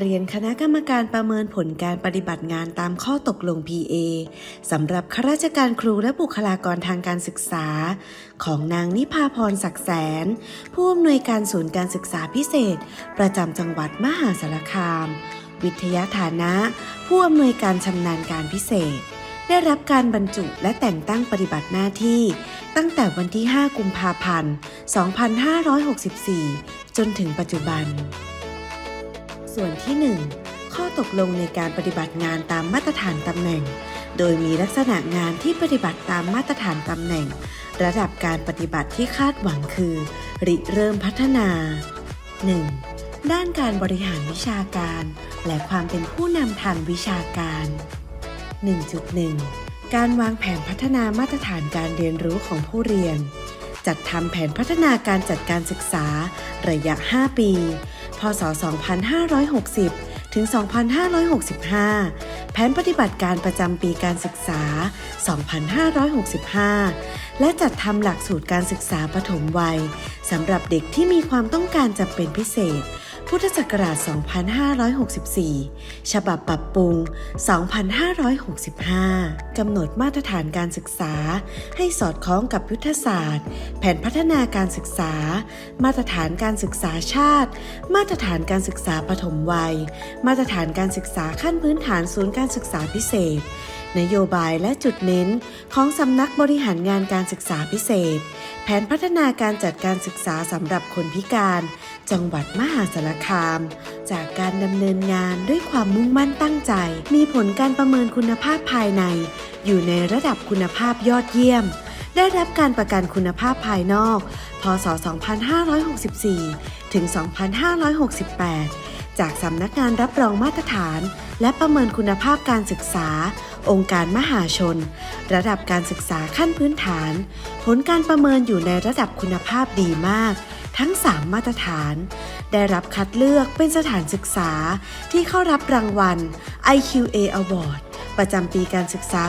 เรียนคณะกรรมการประเมินผลการปฏิบัติงานตามข้อตกลง PA สำหรับข้าราชการครูและบุคลากรทางการศึกษา ของนางนิพาพรศักดิ์แสน ผู้อำนวยการศูนย์การศึกษาพิเศษ ประจำจังหวัดมหาสารคาม วิทยาฐานะ ผู้อำนวยการชำนาญการพิเศษ ได้รับการบรรจุและแต่งตั้งปฏิบัติหน้าที่ ตั้งแต่วันที่ 5 กุมภาพันธ์ 2564 จนถึงปัจจุบัน ส่วนที่ 1 ข้อตกลงในการปฏิบัติงานตามมาตรฐานตำแหน่ง โดยมีลักษณะงานที่ปฏิบัติตามมาตรฐานตำแหน่ง ระดับการปฏิบัติที่คาดหวังคือ ริเริ่มพัฒนา 1. ด้านการบริหารวิชาการ และความเป็นผู้นำทางวิชาการ 1.1 การวางแผนพัฒนามาตรฐานการเรียนรู้ของผู้เรียน จัดทำแผนพัฒนาการจัดการศึกษา ระยะ 5 ปี ศ 2560 ถึง 2565 แผนปฏิบัติการประจำปีการศึกษา 2565 และจัดทำหลักสูตรการศึกษาปฐมวัยสำหรับเด็กที่มีความต้องการจำเป็นพิเศษ พุทธศักราช 2564 ฉบับปรับปรุง 2565 กำหนดมาตรฐานการศึกษา ให้สอดคล้องกับยุทธศาสตร์ แผนพัฒนาการศึกษา มาตรฐานการศึกษาชาติ มาตรฐานการศึกษาปฐมวัย มาตรฐานการศึกษาขั้นพื้นฐานศูนย์การศึกษาพิเศษ นโยบายและจุดเน้นของสำนักบริหารงานการศึกษาพิเศษ แผนพัฒนาการจัดการศึกษาสำหรับคนพิการ จังหวัดมหาสารคาม จากการดำเนินงานด้วยความมุ่งมั่นตั้งใจ มีผลการประเมินคุณภาพภายใน อยู่ในระดับคุณภาพยอดเยี่ยม ได้รับการประกันคุณภาพภายนอก พศ 2564 ถึง 2568 จากสำนักงานรับรองมาตรฐาน และประเมินคุณภาพการศึกษา องค์การมหาชน ระดับการศึกษาขั้นพื้นฐาน ผลการประเมินอยู่ในระดับคุณภาพดีมาก ทั้ง 3 มาตรฐาน ได้รับคัดเลือกเป็นสถานศึกษาที่เข้ารับรางวัล IQA Award ประจำปีการศึกษา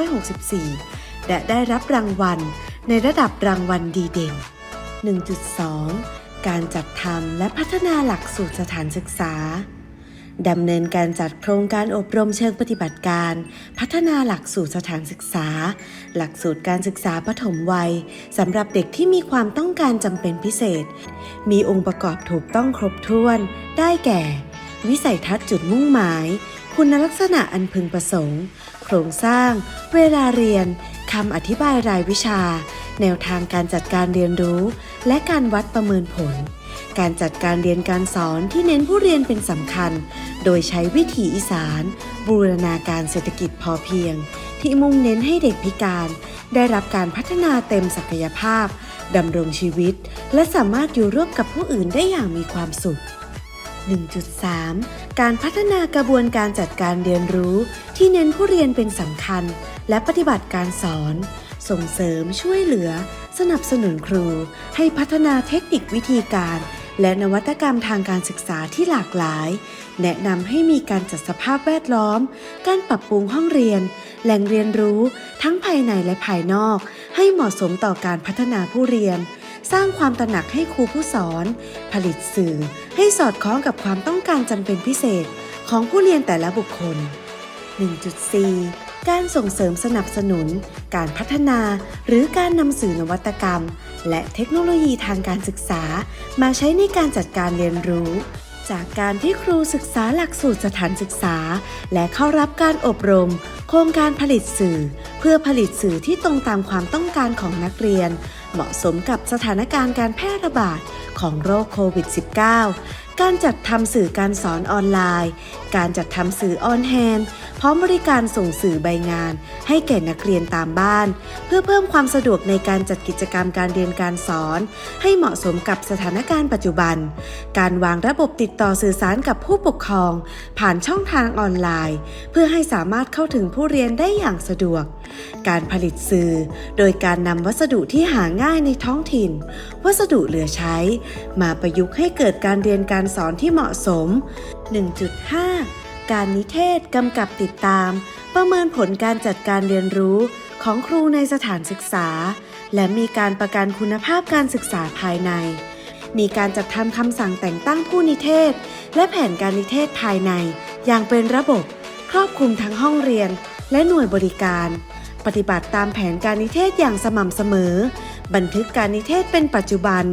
2564 และได้รับรางวัลในระดับรางวัลดีเด่น 1.2 การจัดทำและพัฒนาหลักสูตรสถานศึกษา ดำเนินการจัดโครงการอบรมเชิงปฏิบัติการ พัฒนาหลักสูตรสถานศึกษา หลักสูตรการศึกษาปฐมวัยสำหรับเด็กที่มีความต้องการจำเป็นพิเศษ มีองค์ประกอบถูกต้องครบถ้วน ได้แก่ วิสัยทัศน์จุดมุ่งหมาย คุณลักษณะอันพึงประสงค์ โครงสร้าง เวลาเรียนคำอธิบายรายวิชา แนวทางการจัดการเรียนรู้ และการวัดประเมินผล การจัดการเรียนการสอนที่เน้นผู้เรียนเป็นสำคัญ โดยใช้วิถีอีสาน บูรณาการเศรษฐกิจพอเพียง ที่มุ่งเน้นให้เด็กพิการ ได้รับการพัฒนาเต็มศักยภาพดำรงชีวิต และสามารถอยู่ร่วมกับผู้อื่นได้อย่างมีความสุข 1.3 การพัฒนากระบวนการจัดการเรียนรู้ ที่เน้นผู้เรียนเป็นสำคัญ และปฏิบัติการสอน ส่งเสริมช่วยเหลือ สนับสนุนครู ให้พัฒนาเทคนิควิธีการ และนวัตกรรมทางการศึกษาที่หลากหลาย แนะนำให้มีการจัดสภาพแวดล้อม การปรับปรุงห้องเรียน แหล่งเรียนรู้ ทั้งภายในและภายนอก ให้เหมาะสมต่อการพัฒนาผู้เรียน สร้างความตระหนักให้ครูผู้สอน ผลิตสื่อ ให้สอดคล้องกับความต้องการจำเป็นพิเศษ ของผู้เรียนแต่ละบุคคล 1.4 การส่งเสริมสนับสนุน การพัฒนาหรือการนำสื่อนวัตกรรม และเทคโนโลยีทางการศึกษา มาใช้ในการจัดการเรียนรู้ จากการที่ครูศึกษาหลักสูตรสถานศึกษา และเข้ารับการอบรม โครงการผลิตสื่อ เพื่อผลิตสื่อที่ตรงตามความต้องการของนักเรียน เหมาะสมกับสถานการณ์การแพร่ระบาดของโรคโควิด -19 การจัดทำสื่อการสอนออนไลน์ การจัดทำสื่อออนแฮนด์ ร้อมบริการส่งสื่อใบงาน ให้แก่นักเรียนตามบ้าน เพื่อเพิ่มความสะดวกในการจัดกิจกรรมการเรียนการสอน ให้เหมาะสมกับสถานการณ์ปัจจุบัน การวางระบบติดต่อสื่อสารกับผู้ปกครอง ผ่านช่องทางออนไลน์ เพื่อให้สามารถเข้าถึงผู้เรียนได้อย่างสะดวก การผลิตสื่อ โดยการนำวัสดุที่หาง่ายในท้องถิ่น วัสดุเหลือใช้ มาประยุกต์ให้เกิดการเรียนการสอนที่เหมาะสม 1.5 การนิเทศกำกับติดตาม ประเมินผลการจัดการเรียนรู้ของครูในสถานศึกษา และมีการประกันคุณภาพการศึกษาภายใน มีการจัดทำคำสั่งแต่งตั้งผู้นิเทศ และแผนการนิเทศภายใน อย่างเป็นระบบครอบคลุมทั้งห้องเรียน และหน่วยบริการ ปฏิบัติตามแผนการนิเทศอย่างสม่ำเสมอ บันทึกการนิเทศเป็นปัจจุบัน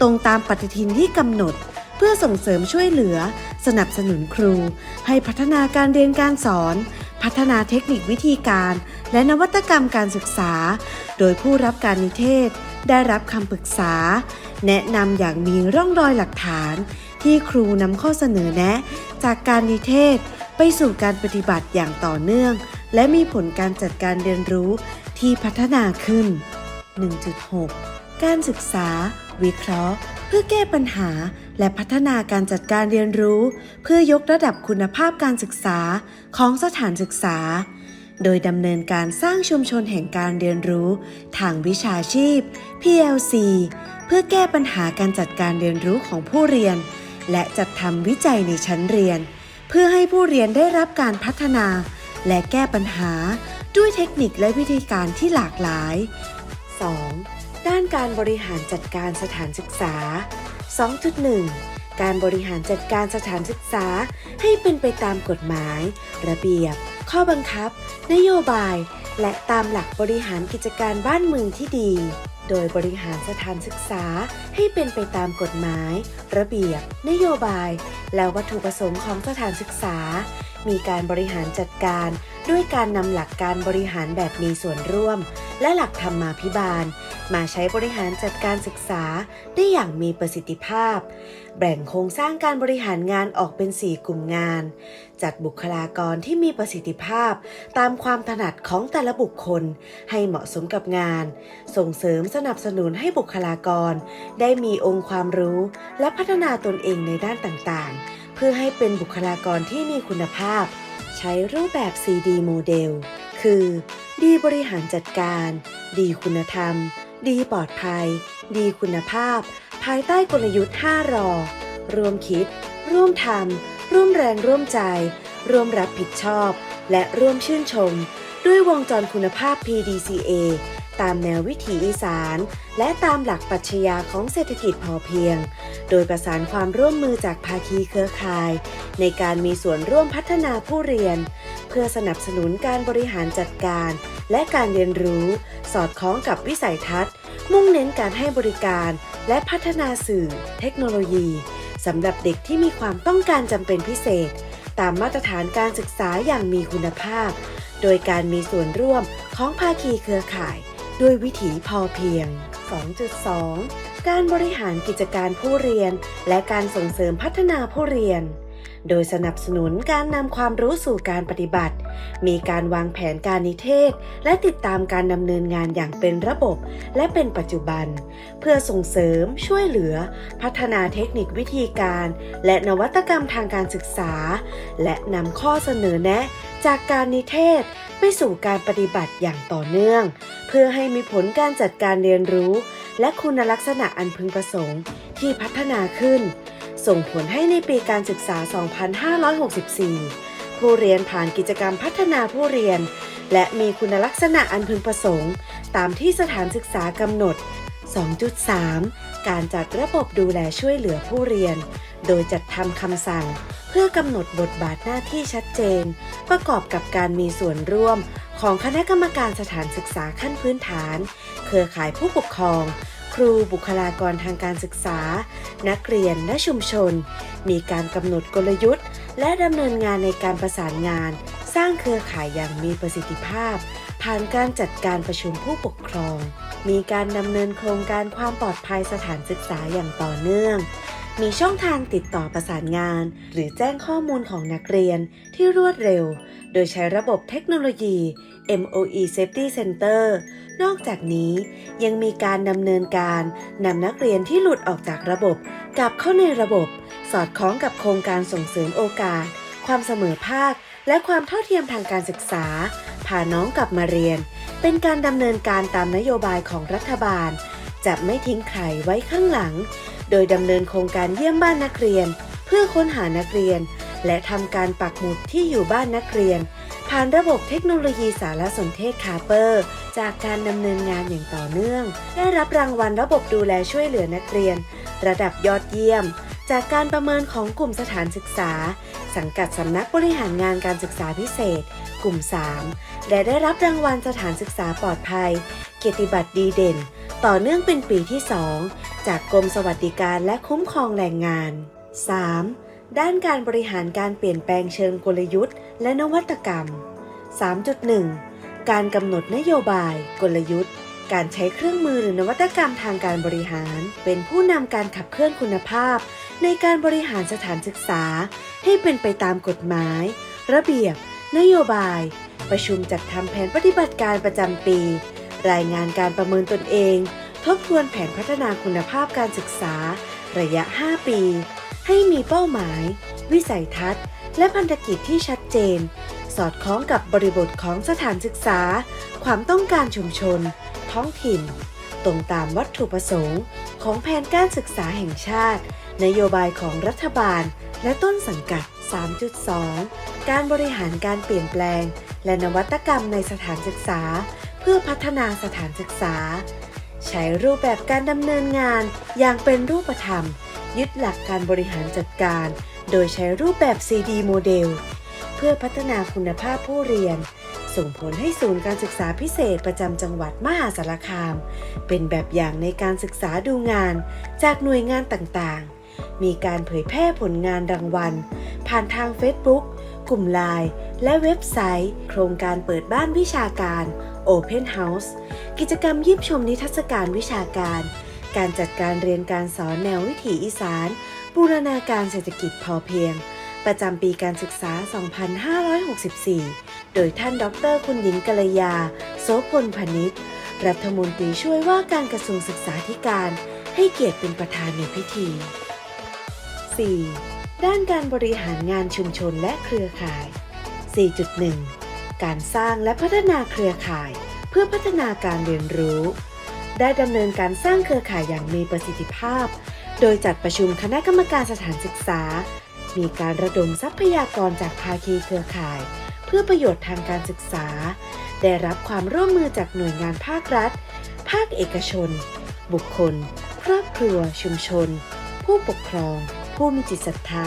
ตรงตามปฏิทินที่กำหนด เพื่อส่งเสริมช่วยเหลือ สนับสนุนครู ให้พัฒนาการเรียนการสอน พัฒนาเทคนิควิธีการ และนวัตกรรมการศึกษา โดยผู้รับการนิเทศ ได้รับคำปรึกษา แนะนำอย่างมีร่องรอยหลักฐาน ที่ครูนำข้อเสนอแนะ จากการนิเทศ ไปสู่การปฏิบัติอย่างต่อเนื่อง และมีผลการจัดการเรียนรู้ที่พัฒนาขึ้น 1.6 การศึกษา วิเคราะห์ เพื่อแก้ปัญหา และพัฒนาการจัดการเรียนรู้ เพื่อยกระดับคุณภาพการศึกษาของสถานศึกษา โดยดำเนินการสร้างชุมชนแห่งการเรียนรู้ ทางวิชาชีพ PLC เพื่อแก้ปัญหาการจัดการเรียนรู้ของผู้เรียน และจัดทำวิจัยในชั้นเรียน เพื่อให้ผู้เรียนได้รับการพัฒนา และแก้ปัญหาด้วยเทคนิคและวิธีการที่หลากหลาย 2. ด้านการบริหารจัดการสถานศึกษา 2.1 การบริหารจัดการสถานศึกษาให้เป็นไปตามกฎหมาย ระเบียบ ข้อบังคับ นโยบาย และตามหลักบริหารกิจการบ้านเมืองที่ดี โดยบริหารสถานศึกษาให้เป็นไปตามกฎหมาย ระเบียบ นโยบาย และวัตถุประสงค์ของสถานศึกษา มีการบริหารจัดการ ด้วยการนำหลักการบริหารแบบมีส่วนร่วม และหลักธรรมาภิบาล มาใช้บริหารจัดการศึกษาได้อย่างมีประสิทธิภาพ แบ่งโครงสร้างการบริหารงานออกเป็น 4 กลุ่มงาน จัดบุคลากรที่มีประสิทธิภาพ ตามความถนัดของแต่ละบุคคล ให้เหมาะสมกับงาน ส่งเสริมสนับสนุนให้บุคลากร ได้มีองค์ความรู้และพัฒนาตนเองในด้านต่างๆ เพื่อให้เป็นบุคลากรที่มีคุณภาพ ใช้รูปแบบ CD โมเดลคือ ดีบริหารจัดการ ดีคุณธรรม ดีปลอดภัย ดีคุณภาพ ภายใต้กลยุทธ์ 5 รอ ร่วมคิด ร่วมทำ ร่วมแรงร่วมใจ ร่วมรับผิดชอบ และร่วมชื่นชม ด้วยวงจรคุณภาพ PDCA ตามแนววิถีอีสาน และตามหลักปรัชญาของเศรษฐกิจพอเพียง โดยประสานความร่วมมือจากภาคีเครือข่าย ในการมีส่วนร่วมพัฒนาผู้เรียน เพื่อสนับสนุนการบริหารจัดการ และการเรียนรู้ สอดคล้องกับวิสัยทัศน์ มุ่งเน้นการให้บริการ และพัฒนาสื่อ เทคโนโลยีสำหรับเด็กที่มีความต้องการจำเป็นพิเศษ ตามมาตรฐานการศึกษาอย่างมีคุณภาพ โดยการมีส่วนร่วมของภาคีเครือข่าย ด้วยวิถีพอเพียง 2.2 การบริหารกิจการผู้เรียน และการส่งเสริมพัฒนาผู้เรียน โดยสนับสนุนการนำความรู้สู่การปฏิบัติ มีการวางแผนการนิเทศ และติดตามการดำเนินงานอย่างเป็นระบบ และเป็นปัจจุบัน เพื่อส่งเสริม ช่วยเหลือ พัฒนาเทคนิควิธีการ และนวัตกรรมทางการศึกษา และนำข้อเสนอแนะ จากการนิเทศไปสู่การปฏิบัติอย่างต่อเนื่อง เพื่อให้มีผลการจัดการเรียนรู้ และคุณลักษณะอันพึงประสงค์ที่พัฒนาขึ้น ส่งผลให้ในปีการศึกษา 2564 ผู้เรียนผ่านกิจกรรมพัฒนาผู้เรียน และมีคุณลักษณะอันพึงประสงค์ ตามที่สถานศึกษากำหนด 2.3 การจัดระบบดูแลช่วยเหลือผู้เรียน โดยจัดทำคำสั่ง เพื่อกำหนดบทบาทหน้าที่ชัดเจน ประกอบกับการมีส่วนร่วมของคณะกรรมการสถานศึกษาขั้นพื้นฐาน เครือข่ายผู้ปกครอง รูบุคลากรทางการศึกษา นักเรียนและชุมชน มีการกำหนดกลยุทธ์ และดำเนินงานในการประสานงาน สร้างเครือข่ายอย่างมีประสิทธิภาพ ผ่านการจัดการประชุมผู้ปกครอง มีการดำเนินโครงการความปลอดภัยสถานศึกษาอย่างต่อเนื่อง มีช่องทางติดต่อประสานงาน หรือแจ้งข้อมูลของนักเรียนที่รวดเร็ว โดยใช้ระบบเทคโนโลยี MOE Safety Center นอกจากนี้ยังมีการดำเนินการนำนักเรียนที่หลุดออกจากระบบ กลับเข้าในระบบ สอดคล้องกับโครงการส่งเสริมโอกาส ความเสมอภาค และความเท่าเทียมทางการศึกษา พาน้องกลับมาเรียน เป็นการดำเนินการตามนโยบายของรัฐบาล จะไม่ทิ้งใครไว้ข้างหลัง โดยดำเนินโครงการเยี่ยมบ้านนักเรียน เพื่อค้นหานักเรียน และทำการปักหมุดที่อยู่บ้านนักเรียน ผ่านระบบเทคโนโลยีสารสนเทศคาเปอร์ จากการดำเนินงานอย่างต่อเนื่อง ได้รับรางวัลระบบดูแลช่วยเหลือนักเรียน ระดับยอดเยี่ยม จากการประเมินของกลุ่มสถานศึกษา สังกัดสำนักบริหารงานการศึกษาพิเศษ กลุ่ม 3 และได้รับรางวัลสถานศึกษาปลอดภัย เกียรติบัตรดีเด่น ต่อเนื่องเป็นปีที่ 2 จากกรมสวัสดิการและคุ้มครองแรงงาน 3. ด้านการบริหารการเปลี่ยนแปลงเชิงกลยุทธ์ และนวัตกรรม 3.1 การกำหนดนโยบาย กลยุทธ์ การใช้เครื่องมือหรือนวัตกรรมทางการบริหาร เป็นผู้นำการขับเคลื่อนคุณภาพ ในการบริหารสถานศึกษา ให้เป็นไปตามกฎหมาย ระเบียบ นโยบาย ประชุมจัดทำแผนปฏิบัติการประจำปี รายงานการประเมินตนเอง ทบทวนแผนพัฒนาคุณภาพการศึกษา ระยะ 5 ปี ให้มีเป้าหมาย วิสัยทัศน์ และพันธกิจที่ชัดเจน สอดคล้องกับบริบทของสถานศึกษา ความต้องการชุมชน ท้องถิ่น ตรงตามวัตถุประสงค์ ของแผนการศึกษาแห่งชาติ นโยบายของรัฐบาล และต้นสังกัด 3.2 การบริหารการเปลี่ยนแปลง และนวัตกรรมในสถานศึกษา เพื่อพัฒนาสถานศึกษา ใช้รูปแบบการดำเนินงานอย่างเป็นรูปธรรม ยึดหลักการบริหารจัดการ โดยใช้รูปแบบ CD โมเดล เพื่อพัฒนาคุณภาพผู้เรียน ส่งผลให้ศูนย์การศึกษาพิเศษประจำจังหวัดมหาสารคาม เป็นแบบอย่างในการศึกษาดูงาน จากหน่วยงานต่างๆ มีการเผยแพร่ผลงานรางวัล ผ่านทาง Facebook กลุ่มไลน์และเว็บไซต์ โครงการเปิดบ้านวิชาการ Open House กิจกรรมเยี่ยมชมนิทรรศการวิชาการ การจัดการเรียนการสอนแนววิถีอีสาน บูรณาการเศรษฐกิจพอเพียง ประจำปีการศึกษา 2564 โดยท่านดร คุณหญิงกัลยา โสพลพนิษฐ์รัฐมนตรีช่วยว่าการกระทรวงศึกษาธิการ ให้เกียรติเป็นประธานในพิธี 4. ด้านการบริหารงานชุมชนและเครือข่าย 4.1 การสร้างและพัฒนาเครือข่าย เพื่อพัฒนาการเรียนรู้ ได้ดำเนินการสร้างเครือข่ายอย่างมีประสิทธิภาพ โดยจัดประชุมคณะกรรมการสถานศึกษา มีการระดมทรัพยากรจากภาคีเครือข่าย เพื่อประโยชน์ทางการศึกษา ได้รับความร่วมมือจากหน่วยงานภาครัฐ ภาคเอกชน บุคคล ครอบครัว ชุมชน ผู้ปกครอง ผู้มีจิตศรัทธา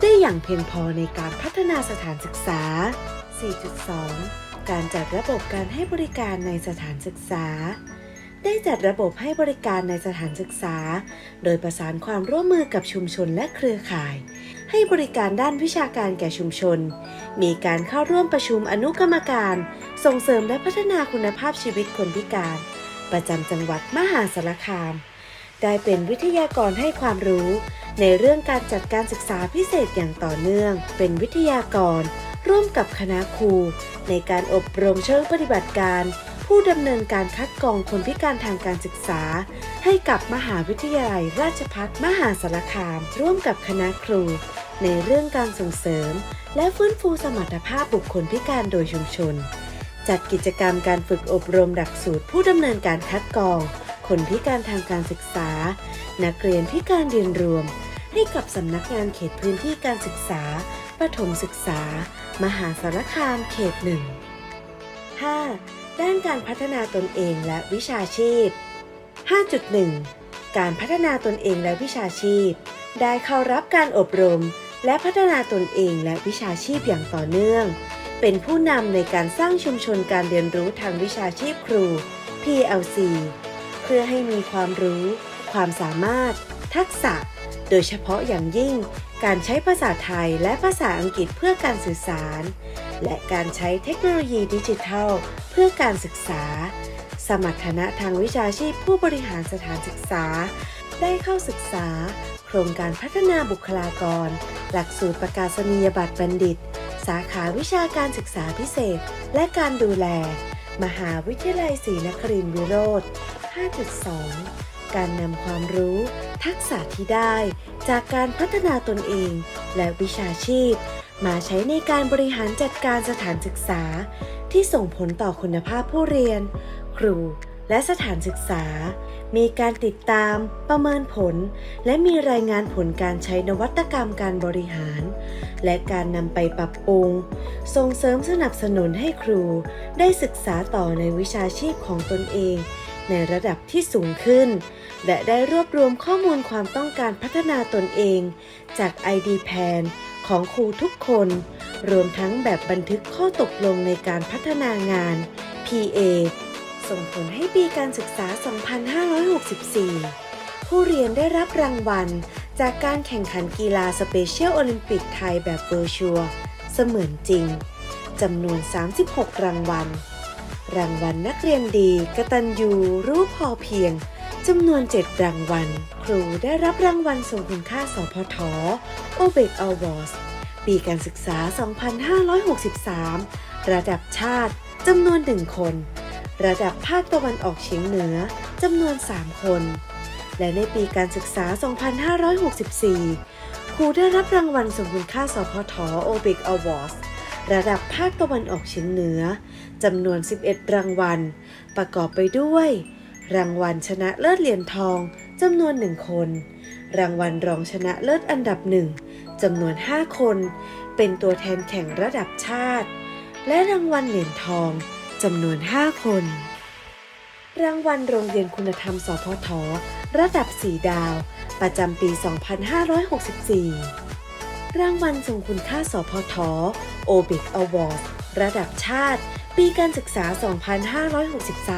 ได้อย่างเพียงพอในการพัฒนาสถานศึกษา 4.2 การจัดระบบการให้บริการในสถานศึกษา ได้จัดระบบให้บริการในสถานศึกษา โดยประสานความร่วมมือกับชุมชนและเครือข่าย ให้บริการด้านวิชาการแก่ชุมชน มีการเข้าร่วมประชุมอนุกรรมการ ส่งเสริมและพัฒนาคุณภาพชีวิตคนพิการ ประจำจังหวัดมหาสารคาม ได้เป็นวิทยากรให้ความรู้ ในเรื่องการจัดการศึกษาพิเศษอย่างต่อเนื่อง เป็นวิทยากร ร่วมกับคณะครู ในการอบรมเชิงปฏิบัติการ ผู้ดำเนินการคัดกรองคนพิการทางการศึกษา ให้กับมหาวิทยาลัยราชภัฏมหาสารคาม ร่วมกับคณะครู ในเรื่องการส่งเสริม และฟื้นฟูสมรรถภาพบุคคลพิการโดยชุมชน จัดกิจกรรมการฝึกอบรมหลักสูตร ผู้ดำเนินการคัดกรอง คนพิการทางการศึกษา นักเรียนพิการเรียนรวม ให้กับสำนักงานเขตพื้นที่การศึกษาประถมศึกษา มหาสารคามเขตหนึ่ง 5. ด้านการพัฒนาตนเองและวิชาชีพ 5.1 การพัฒนาตนเองและวิชาชีพ ได้เข้ารับการอบรม และพัฒนาตนเองและวิชาชีพอย่างต่อเนื่อง เป็นผู้นำในการสร้างชุมชนการเรียนรู้ทางวิชาชีพครู PLC เพื่อให้มีความรู้ ความสามารถ ทักษะ โดยเฉพาะอย่างยิ่ง การใช้ภาษาไทยและภาษาอังกฤษเพื่อการสื่อสาร และการใช้เทคโนโลยีดิจิทัล พื่อการศึกษา สมรรถนะทางวิชาชีพผู้บริหารสถานศึกษา ได้เข้าศึกษา โครงการพัฒนาบุคลากร หลักสูตรประกาศนียบัตรบัณฑิต สาขาวิชาการศึกษาพิเศษ และการดูแล มหาวิทยาลัยศรีนครินทรวิโรธ5.2 การนำความรู้ ทักษะที่ได้ จากการพัฒนาตนเอง และวิชาชีพ มาใช้ในการบริหารจัดการสถานศึกษา ที่ส่งผลต่อคุณภาพผู้เรียน ครู และสถานศึกษา มีการติดตาม ประเมินผล และมีรายงานผลการใช้นวัตกรรมการบริหาร และการนำไปปรับปรุง ส่งเสริมสนับสนุนให้ครู ได้ศึกษาต่อในวิชาชีพของตนเองในระดับที่สูงขึ้น และได้รวบรวมข้อมูลความต้องการพัฒนาตนเอง จาก ID p a n ของครูทุกคน รวมทั้งแบบบันทึกข้อตกลงในการพัฒนางาน PA ส่งผลให้ปีการศึกษา 2564 ผู้เรียนได้รับรางวัล จากการแข่งขันกีฬาสเปเชียลโอลิมปิกไทยแบบเวอร์ชวลเสมือนจริง จำนวน 36 รางวัล รางวัลนักเรียนดีกตัญญูรู้พอเพียงจำนวน 7 รางวัล ครูได้รับรางวัลทรงคุณค่าสพทโอเบกอวอร์ส ปีการศึกษา 2563 ระดับชาติจำนวน1คน ระดับภาคตะวันออกเฉียงเหนือจำนวน 3 คน และในปีการศึกษา 2564 ครูได้รับรางวัลสมคุณค่าสพทโอเบกอวอร์สระดับภาคตะวันออกเฉียงเหนือจำนวน 11 รางวัล ประกอบไปด้วย รางวัลชนะเลิศเหรียญทองจำนวน1คน รางวัลรองชนะเลิศอันดับหนึ่ง จำนวน 5 คน เป็นตัวแทนแข่งระดับชาติ และรางวัลเหรียญทองจำนวน 5 คน รางวัลโรงเรียนคุณธรรมสพทระดับ 4 ดาว ประจำปี 2564 รางวัลทรงคุณค่าสพทโอเบกอวอร์ดระดับชาติ ปีการศึกษา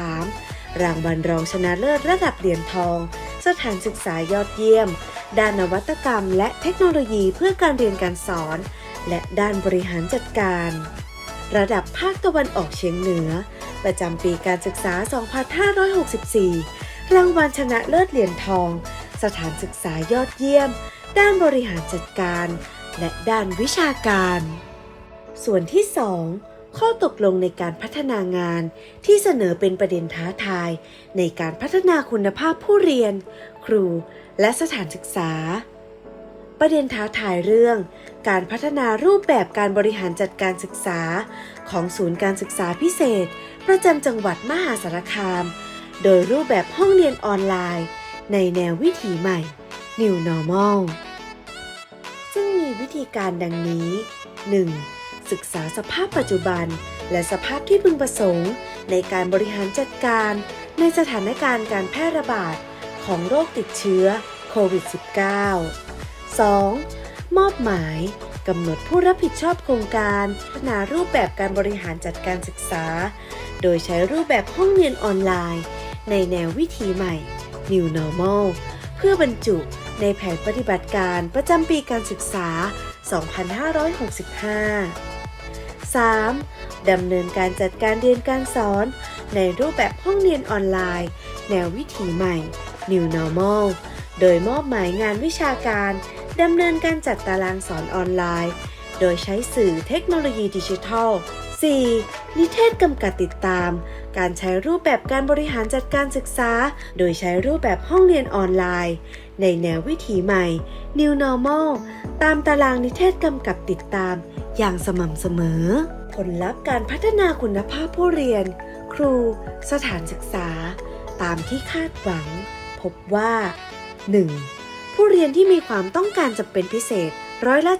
2563 รางวัลรองชนะเลิศระดับเหรียญทอง สถานศึกษายอดเยี่ยม ด้านนวัตกรรม และเทคโนโลยีเพื่อการเรียนการสอน และด้านบริหารจัดการ ระดับภาคตะวันออกเฉียงเหนือ ประจำปีการศึกษา 2564 รางวัลชนะเลิศเหรียญทอง สถานศึกษายอดเยี่ยม ด้านบริหารจัดการ และด้านวิชาการ ส่วนที่ 2 ข้อตกลงในการพัฒนางานที่เสนอเป็นประเด็นท้าทาย ในการพัฒนาคุณภาพผู้เรียน ครูและสถานศึกษา ประเด็นท้าทายเรื่อง การพัฒนารูปแบบการบริหารจัดการศึกษา ของศูนย์การศึกษาพิเศษ ประจำจังหวัดมหาสารคาม โดยรูปแบบห้องเรียนออนไลน์ ในแนววิถีใหม่ New Normal ซึ่งมีวิธีการดังนี้ 1. ศึกษาสภาพปัจจุบัน และสภาพที่พึงประสงค์ ในการบริหารจัดการ ในสถานการณ์การแพร่ระบาดของโรคติดเชื้อโควิด -19 2. มอบหมายกำหนดผู้รับผิดชอบโครงการพัฒนารูปแบบการบริหารจัดการศึกษา โดยใช้รูปแบบห้องเรียนออนไลน์ ในแนววิถีใหม่ New Normal เพื่อบรรจุในแผนปฏิบัติการประจำปีการศึกษา 2565 3. ดำเนินการจัดการเรียนการสอน ในรูปแบบห้องเรียนออนไลน์ แนววิถีใหม่ New Normal โดยมอบหมายงานวิชาการดำเนินการจัดตารางสอนออนไลน์ โดยใช้สื่อเทคโนโลยีดิจิทัล 4. นิเทศกำกับติดตามการใช้รูปแบบการบริหารจัดการศึกษา โดยใช้รูปแบบห้องเรียนออนไลน์ ในแนววิถีใหม่ New Normal ตามตารางนิเทศกำกับติดตาม อย่างสม่ำเสมอ ผลลัพธ์การพัฒนาคุณภาพผู้เรียน ครู สถานศึกษา ตามที่คาดหวัง พบว่า 1. ผู้เรียนที่มีความต้องการจำเป็นพิเศษร้อยละ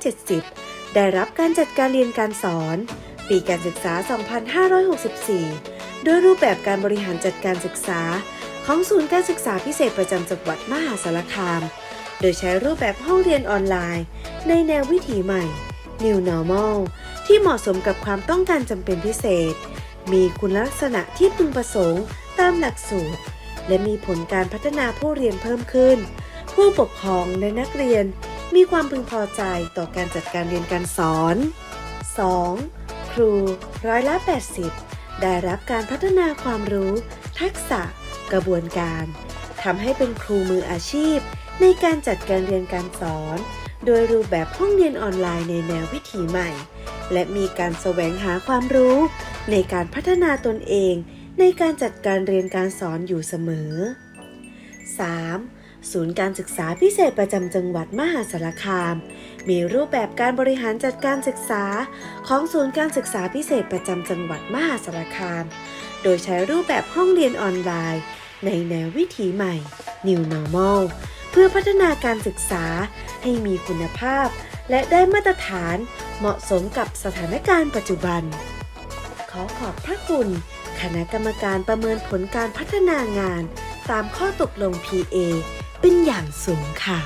70 ได้รับการจัดการเรียนการสอน ปีการศึกษา 2564 ด้วยรูปแบบการบริหารจัดการศึกษา ของศูนย์การศึกษาพิเศษประจำจังหวัดมหาสารคาม โดยใช้รูปแบบห้องเรียนออนไลน์ ในแนววิถีใหม่ New Normal ที่เหมาะสมกับความต้องการจำเป็นพิเศษ มีคุณลักษณะที่พึงประสงค์ตามหลักสูตร และมีผลการพัฒนาผู้เรียนเพิ่มขึ้น ผู้ปกครองและนักเรียนมีความพึงพอใจต่อการจัดการเรียนการสอน 2. ครูร้อยละ 80 ได้รับการพัฒนาความรู้ ทักษะ กระบวนการทำให้เป็นครูมืออาชีพ ในการจัดการเรียนการสอน โดยรูปแบบห้องเรียนออนไลน์ในแนววิถีใหม่ และมีการแสวงหาความรู้ ในการพัฒนาตนเอง ในการจัดการเรียนการสอนอยู่เสมอ 3. ศูนย์การศึกษาพิเศษประจำจังหวัดมหาสารคาม มีรูปแบบการบริหารจัดการศึกษา ของศูนย์การศึกษาพิเศษประจำจังหวัดมหาสารคาม โดยใช้รูปแบบห้องเรียนออนไลน์ ในแนววิถีใหม่ New Normal เพื่อพัฒนาการศึกษาให้มีคุณภาพ และได้มาตรฐานเหมาะสมกับสถานการณ์ปัจจุบัน ขอขอบพระคุณ คณะกรรมการประเมินผลการพัฒนางาน ตามข้อตกลง PA เป็นอย่างสูงค่ะ